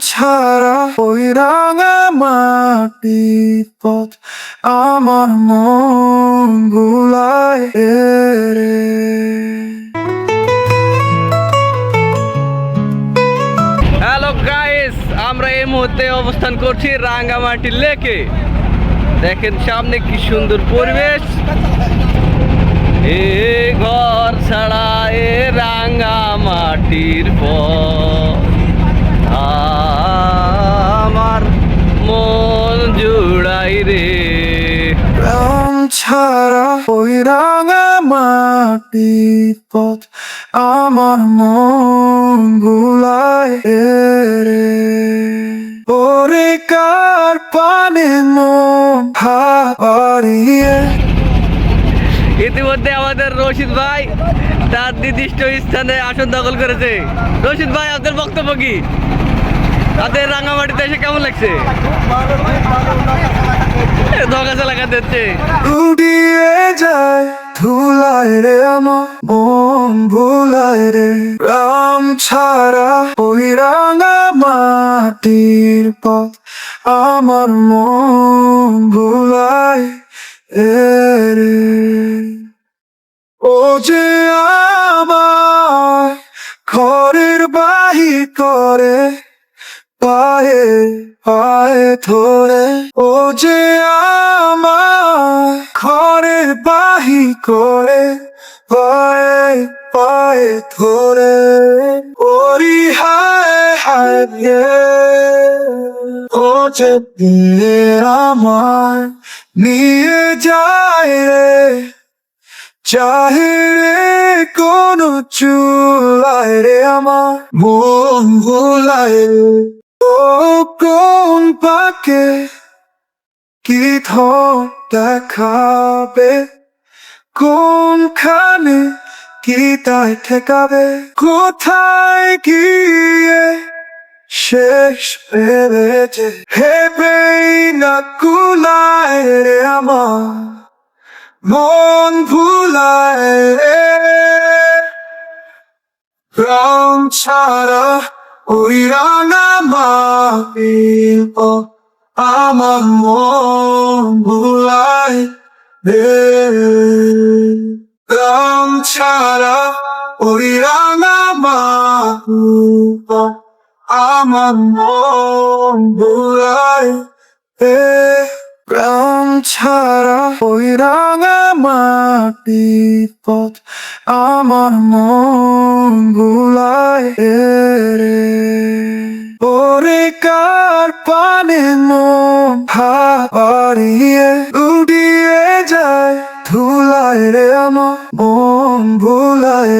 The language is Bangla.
ছাড়া ওই রাঙা মাটির পথ আমার মন ভুলায় রে হ্যালো গাইস আমরা এই মুহূর্তে অবস্থান করছি রাঙ্গামাটি লেকে। দেখেন সামনে কি সুন্দর পরিবেশ। এ ঘর ছাড়া এ মাটির পর ছাড়া ওই রাঙা মাটির পথ আমার মন ভুলায় ওরে কার পানে মন ইতিমধ্যে আমাদের রশিদ ভাই তার নির্দিষ্ট স্থানে আসন দখল করেছে। রশিদ ভাই আপনাদের বক্তব্য কি? তাদের রাঙামাটিতে এসে কেমন লাগছে? ধোকা যায়, ধুলায় রে আমার মন ভুলায় রে। ছাড়া ওই রাঙা মাটির পথ আমার মন ভুলায় রে ও যে আমার ঘরের বাহির করে, পায়ে পায়ে ধরে, ও যে আমার ঘরে বাহি করে, পায়ে পায়ে ধরে, ওরি হায় হায় ও যে আমার নিয়ে যায় রে চাহে রে কোন চুলায় রে আমার, মন ভোলায় কোন পাকে কি ধর দেখাবে? কোনখানে কি তাই ঠেকাবে? কোথায় গিয়ে শেষ ভেবেছে হেবেই না কুলায় রে আমার মন ভুলায় রে। রং ছাড়া রাঙা মাটির পথ আমার মন ভুলায় রে রং ছাড়া রাঙা মাটির পথ আমার মন ভুলায় রে রং ছাড়া ওই রাঙা মাটির পথ আমার মন ভুলায় রে ওরে কার পানে মন হারিয়ে উড়িয়ে যায়? ধুলায় রে আমার মন ভুলায়